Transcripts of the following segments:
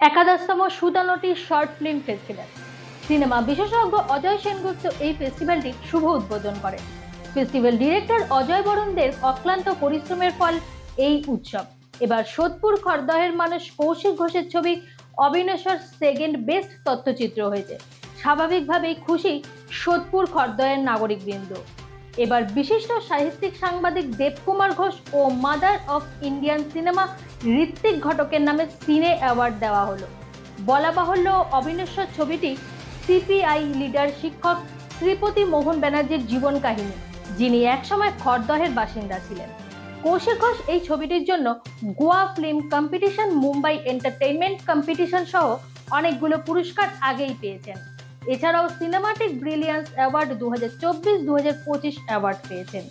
একাদশতম Sutanuti short film festival. Cinema বিশেষজ্ঞ অজয় সেনগুপ্ত এই ফেস্টিভ্যালটি শুভ উদ্বোধন করেন ফেস্টিভ্যাল ডিরেক্টর অজয় বরণদের অক্লান্ত পরিশ্রমের ফল এই উৎসব। এবার সোদপুর খড়দহের মানুষ কৌশিক ঘোষের ছবি অবিনশ্বর সেকেন্ড বেস্ট তথ্যচিত্র হয়েছে। স্বাভাবিকভাবেই খুশি সোদপুর খড়দহের নাগরিকবৃন্দ। এবার বিশিষ্ট সাহিত্যিক সাংবাদিক দেবকুমার ঘোষ ও mother of Indian cinema Ritwik ঘটকের নামে সিনে অ্যাওয়ার্ড দেওয়া হলো। বলা বাহুল্য অবিনশ্বর ছবিটি সিপিআই লিডার শিক্ষক শ্রীপতি মোহন ব্যানার্জির জীবন কাহিনী, যিনি একসময় খড়দহের বাসিন্দা ছিলেন। কৌশিক ঘোষ এই ছবিটির জন্য Goa film competition, Mumbai entertainment competition সহ অনেকগুলো পুরস্কার আগেই পেয়েছেন। এছাড়াও সিনেমাটিক ব্রিলিয়ান্স অ্যাওয়ার্ড দু হাজার চব্বিশ পঁচিশ অ্যাওয়ার্ড পেয়েছেন।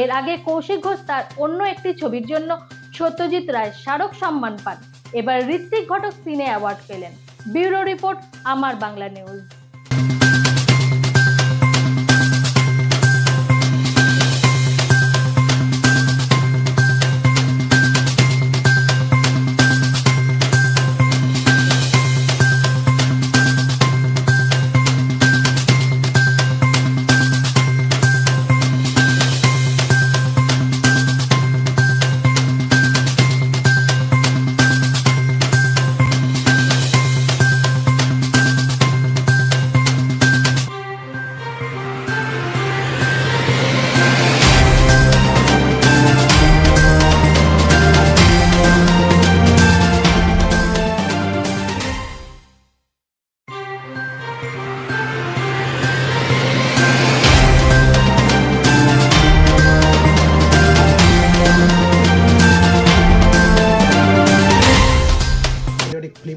এর আগে কৌশিক ঘোষ তার অন্য একটি ছবির জন্য সত্যজিৎ রায় স্মারক সম্মান পান। এবার ঋত্বিক ঘটক সিনে অ্যাওয়ার্ড পেলেন। ব্যুরো রিপোর্ট, আমার বাংলা নিউজ।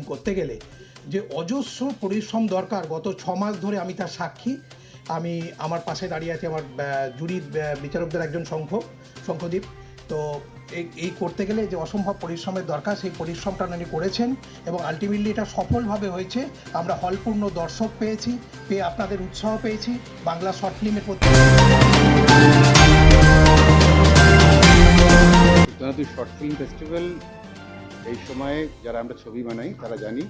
করতে গেলে যে অজস্র পরিশ্রম দরকার, গত ছ মাস ধরে আমি তার সাক্ষী। আমি আমার পাশে দাঁড়িয়ে আছে আমার জুরির বিচারকদের একজন শঙ্খ, শঙ্খদীপ। তো এই এই করতে গেলে যে অসম্ভব পরিশ্রমের দরকার, সেই পরিশ্রমটা উনি করেছেন এবং আলটিমেটলি এটা সফলভাবে হয়েছে। আমরা হলপূর্ণ দর্শক পেয়েছি, পেয়ে আপনাদের উৎসাহ পেয়েছি। বাংলা শর্ট ফিল্মের প্রতি শর্ট ফিল্ম ফেস্টিভ্যাল এই সময়ে যারা আমরা ছবি বানাই, তারা জানি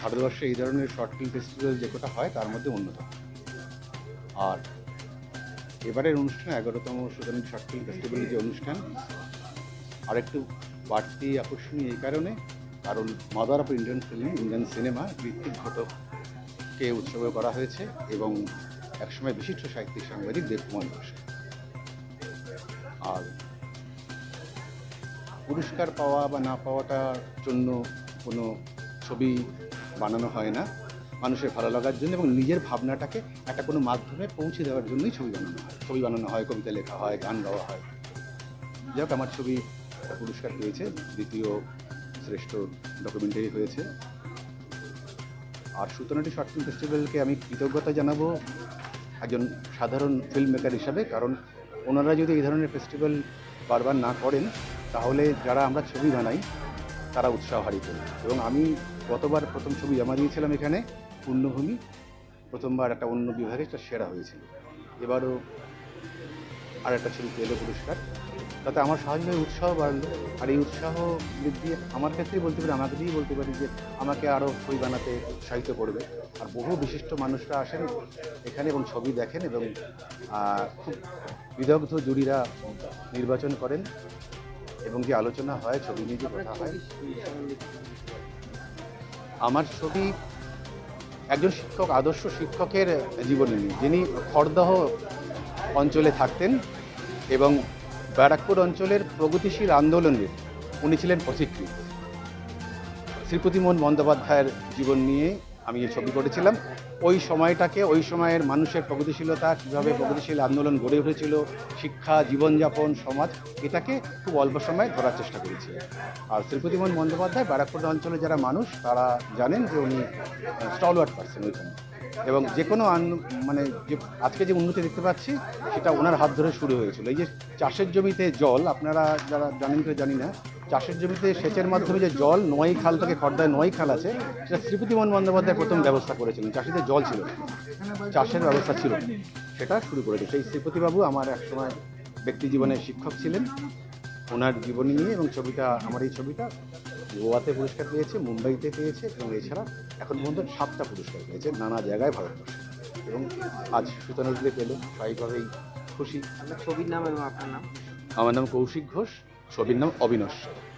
ভারতবর্ষে এই ধরনের শর্ট ফিল্ম ফেস্টিভ্যাল যে কটা হয়, তার মধ্যে অন্যতম। আর এবারের অনুষ্ঠান, এগারোতম সুতরাং শর্ট ফিল্ম ফেস্টিভ্যালের যে অনুষ্ঠান, আরেকটু বাড়তি আকর্ষণীয় এই কারণে, কারণ mother of Indian film Indian cinema Ritwik ঘটককে উৎসর্গ করা হয়েছে এবং একসময় বিশিষ্ট সাহিত্যিক সাংবাদিক দেবকুমার ঘোষ। আর পুরস্কার পাওয়া বা না পাওয়াটার জন্য কোনো ছবি বানানো হয় না। মানুষের ভালো লাগার জন্য এবং নিজের ভাবনাটাকে একটা কোনো মাধ্যমে পৌঁছে দেওয়ার জন্যই ছবি বানানো হয়। ছবি বানানো হয়, কবিতা লেখা হয়, গান গাওয়া হয়। যাই হোক, আমার ছবি পুরস্কার পেয়েছে, দ্বিতীয় শ্রেষ্ঠ ডকুমেন্টারি হয়েছে। আর সুতনাটি শর্ট ফিল্ম ফেস্টিভ্যালকে আমি কৃতজ্ঞতা জানাব একজন সাধারণ ফিল্ম মেকার হিসাবে, কারণ ওনারা যদি এই ধরনের ফেস্টিভ্যাল বারবার না করেন তাহলে যারা আমরা ছবি বানাই, তারা উৎসাহ হারিয়ে ফেলবে এবং আমি গতবার প্রথম ছবি জমা দিয়েছিলাম এখানে, পূর্ণভূমি। প্রথমবার একটা অন্য বিভাগে একটা সেরা হয়েছিল। এবারও আর একটা ছবি পেল পুরস্কার। তাতে আমার সহজভাবে উৎসাহ বাড়লো। আর এই উৎসাহ বৃদ্ধি আমার ক্ষেত্রেই বলতে পারি আমাকে দিয়েই বলতে পারি যে আমাকে আরও ছবি বানাতে উৎসাহিত করবে। আর বহু বিশিষ্ট মানুষরা আসেন এখানে এবং ছবি দেখেন এবং খুব বিদগ্ধ জুরিরা নির্বাচন করেন। এবং যে আলোচনা হয়, ছবি নিয়ে যে কথা হয়, আমার ছবি একজন শিক্ষক, আদর্শ শিক্ষকের জীবনী নিয়ে। যিনি খড়দহ অঞ্চলে থাকতেন এবং ব্যারাকপুর অঞ্চলের প্রগতিশীল আন্দোলনের, উনি ছিলেন পথিকৃৎ শ্রীপতিমোহন বন্দ্যোপাধ্যায়ের জীবন নিয়ে আমি এই ছবি করেছিলাম, ওই সময়টাকে, ওই সময়ের মানুষের প্রগতিশীলতা, কীভাবে প্রগতিশীল আন্দোলন গড়ে উঠেছিল, শিক্ষা, জীবনযাপন, সমাজ, এটাকে খুব অল্প সময়ে ধরার চেষ্টা করেছি। আর শ্রীপতিমোহন বন্দ্যোপাধ্যায় ব্যারাকপুর অঞ্চলে যারা মানুষ, তারা জানেন যে উনি স্টলওয়ার্ড পার্সন ওইখানে। এবং যে কোনো মানে যে আজকে যে উন্নতি দেখতে পাচ্ছি, সেটা ওনার হাত ধরে শুরু হয়েছিল। এই যে চাষের জমিতে জল, আপনারা যারা জানেন কি জানি না চাষের জমিতে সেচের মাধ্যমে যে জল নোয়াই খাল থেকে খর্দায় নোয়াই খাল আছে সেটা শ্রীপতিমোহন বন্দ্যোপাধ্যায় প্রথম ব্যবস্থা করেছিলেন। চাষিদের জল ছিল চাষের ব্যবস্থা ছিল সেটা শুরু করেছে সেই শ্রীপতিবাবু আমার একসময় ব্যক্তি জীবনের শিক্ষক ছিলেন। ওনার জীবনী নিয়ে এবং ছবিটা আমার এই ছবিটা গোয়াতে পুরস্কার পেয়েছে মুম্বাইতে পেয়েছে এবং এছাড়া এখন পর্যন্ত সাতটা পুরস্কার পেয়েছে নানা জায়গায় ভারতবর্ষে। এবং আজ সুতনুজলে পেল স্বাভাবিকভাবেই খুশি। ছবির নাম এবং আপনার নাম? আমার নাম কৌশিক ঘোষ। ছবির নাম অবিনশ্বর